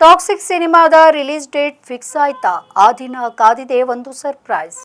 Toxic ಸಿನಿಮಾದ release date fix ಆಯ್ತಾ? ಆ ದಿನ ಕಾದಿದೆ ಒಂದು ಸರ್ಪ್ರೈಸ್.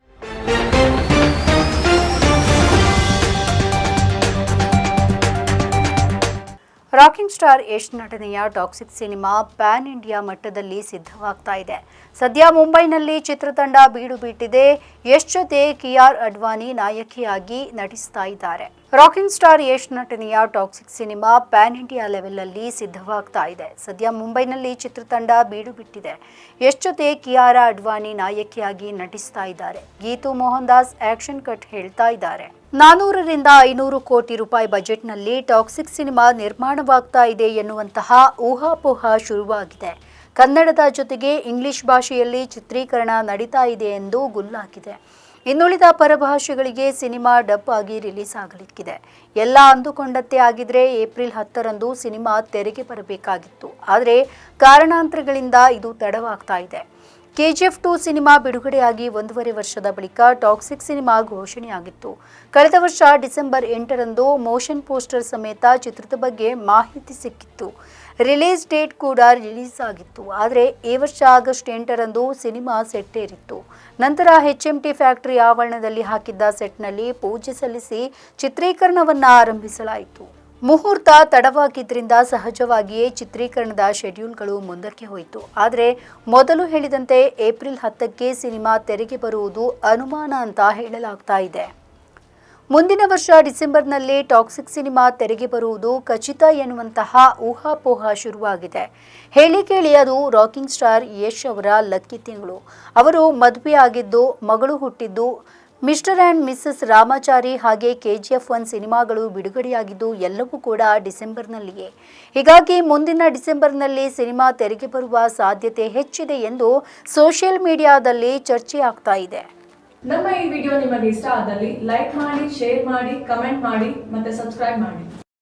ರಾಕಿಂಗ್ ಸ್ಟಾರ್ ಯಶ್ ನಟನೆಯ ಟಾಕ್ಸಿಕ್ ಸಿನಿಮಾ ಪ್ಯಾನ್ ಇಂಡಿಯಾ ಮಟ್ಟದಲ್ಲಿ ಸಿದ್ಧವಾಗ್ತಾ ಇದೆ. ಸದ್ಯ ಮುಂಬೈನಲ್ಲಿ ಚಿತ್ರತಂಡ ಬೀಡು ಬಿಟ್ಟಿದೆ ಯಶ್ ಜೊತೆ ಕಿಯಾರ್ ಅಡ್ವಾನಿ ನಾಯಕಿಯಾಗಿ ನಟಿಸ್ತಾ ಇದ್ದಾರೆ. ರಾಕಿಂಗ್ ಸ್ಟಾರ್ ಯಶ್ ನಟನೆಯ toxic cinema pan India level ಅಲ್ಲಿ ಸಿದ್ಧವಾಗ್ತಾ ಇದೆ. ಸದ್ಯ ಮುಂಬೈನಲ್ಲಿ ಚಿತ್ರತಂಡ ಬೀಡು ಬಿಟ್ಟಿದೆ ಯಶ್ ಜೊತೆ ಕಿಯಾರ ಅಡ್ವಾಣಿ ನಾಯಕಿಯಾಗಿ ನಟಿಸ್ತಾ ಇದ್ದಾರೆ. ಗೀತು ಮೋಹನ್ ದಾಸ್ ಆಕ್ಷನ್ ಕಟ್ ಹೇಳ್ತಾ ಇದ್ದಾರೆ. ನಾನೂರರಿಂದ ಐನೂರು ಕೋಟಿ ರೂಪಾಯಿ ಬಜೆಟ್ನಲ್ಲಿ ಟಾಕ್ಸಿಕ್ ಸಿನಿಮಾ ನಿರ್ಮಾಣವಾಗ್ತಾ ಇದೆ ಎನ್ನುವಂತಹ ಊಹಾಪೋಹ ಶುರುವಾಗಿದೆ. ಕನ್ನಡದ ಜೊತೆಗೆ ಇಂಗ್ಲಿಷ್ ಭಾಷೆಯಲ್ಲಿ ಚಿತ್ರೀಕರಣ ನಡೀತಾ ಇದೆ ಎಂದು ಗುಲ್ಲಾಗಿದೆ. ಇನ್ನುಳಿದ ಪರಭಾಷೆಗಳಿಗೆ ಸಿನಿಮಾ ಡಬ್ ಆಗಿ ರಿಲೀಸ್ ಆಗಲಿಕ್ಕಿದೆ. ಎಲ್ಲ ಅಂದುಕೊಂಡಂತೆ ಆಗಿದ್ರೆ ಏಪ್ರಿಲ್ ಹತ್ತರಂದು ಸಿನಿಮಾ ತೆರೆಗೆ ಬರಬೇಕಾಗಿತ್ತು. ಆದರೆ ಕಾರಣಾಂತರಗಳಿಂದ ಇದು ತಡವಾಗ್ತಾ ಇದೆ. ಕೆಜಿಎಫ್ ಟು ಸಿನಿಮಾ ಬಿಡುಗಡೆಯಾಗಿ ಒಂದೂವರೆ ವರ್ಷದ ಬಳಿಕ ಟಾಕ್ಸಿಕ್ ಸಿನಿಮಾ ಘೋಷಣೆಯಾಗಿತ್ತು. ಕಳೆದ ವರ್ಷ ಡಿಸೆಂಬರ್ ಎಂಟರಂದು ಮೋಷನ್ ಪೋಸ್ಟರ್ ಸಮೇತ ಚಿತ್ರದ ಬಗ್ಗೆ ಮಾಹಿತಿ ಸಿಕ್ಕಿತ್ತು. ರಿಲೀಸ್ ಡೇಟ್ ಕೂಡ ರಿಲೀಸ್ ಆಗಿತ್ತು. ಆದರೆ ಈ ವರ್ಷ ಆಗಸ್ಟ್ ಎಂಟರಂದು ಸಿನಿಮಾ ಸೆಟ್ಟೇರಿತ್ತು. ನಂತರ ಎಚ್ ಎಂ ಟಿ ಫ್ಯಾಕ್ಟರಿ ಆವರಣದಲ್ಲಿ ಹಾಕಿದ್ದ ಸೆಟ್ನಲ್ಲಿ ಪೂಜೆ ಸಲ್ಲಿಸಿ ಚಿತ್ರೀಕರಣವನ್ನು ಆರಂಭಿಸಲಾಯಿತು. ಮುಹೂರ್ತ ತಡವಾಗಿದ್ದರಿಂದ ಸಹಜವಾಗಿಯೇ ಚಿತ್ರೀಕರಣದ ಶೆಡ್ಯೂಲ್ಗಳು ಮುಂದಕ್ಕೆ ಹೋಯಿತು. ಆದರೆ ಮೊದಲು ಹೇಳಿದಂತೆ ಏಪ್ರಿಲ್ ಹತ್ತಕ್ಕೆ ಸಿನಿಮಾ ತೆರೆಗೆ ಬರುವುದು ಅನುಮಾನ ಅಂತ ಹೇಳಲಾಗ್ತಾ ಇದೆ. ಮುಂದಿನ ವರ್ಷ ಡಿಸೆಂಬರ್ನಲ್ಲಿ ಟಾಕ್ಸಿಕ್ ಸಿನಿಮಾ ತೆರೆಗೆ ಬರುವುದು ಖಚಿತ ಎನ್ನುವಂತಹ ಊಹಾಪೋಹ ಶುರುವಾಗಿದೆ. ಹೇಳಿ ಕೇಳಿ ಅದು ರಾಕಿಂಗ್ ಸ್ಟಾರ್ ಯಶ್ ಅವರ ಲಕ್ಕಿ ತಿಂಗಳು. ಅವರು ಮದುವೆಯಾಗಿದ್ದು, ಮಗಳು ಹುಟ್ಟಿದ್ದು ಮಿಸ್ಟರ್ ಆ್ಯಂಡ್ ಮಿಸ್ಸಸ್ ರಾಮಾಚಾರಿ ಹಾಗೆ ಕೆಜಿಎಫ್ ಒನ್ ಸಿನಿಮಾಗಳು ಬಿಡುಗಡೆಯಾಗಿದ್ದು ಎಲ್ಲವೂ ಕೂಡ ಡಿಸೆಂಬರ್ನಲ್ಲಿಯೇ. ಹೀಗಾಗಿ ಮುಂದಿನ ಡಿಸೆಂಬರ್ನಲ್ಲಿ ಸಿನಿಮಾ ತೆರೆಗೆ ಬರುವ ಸಾಧ್ಯತೆ ಹೆಚ್ಚಿದೆ ಎಂದು ಸೋಷಿಯಲ್ ಮೀಡಿಯಾದಲ್ಲಿ ಚರ್ಚೆ ಆಗ್ತಾ ಇದೆ. ನಮ್ಮ ಈ ವಿಡಿಯೋ ನಿಮಗೆ ಇಷ್ಟ ಆದಲ್ಲಿ ಲೈಕ್ ಮಾಡಿ, ಶೇರ್ ಮಾಡಿ, ಕಮೆಂಟ್ ಮಾಡಿ ಮತ್ತೆ ಸಬ್ಸ್ಕ್ರೈಬ್ ಮಾಡಿ.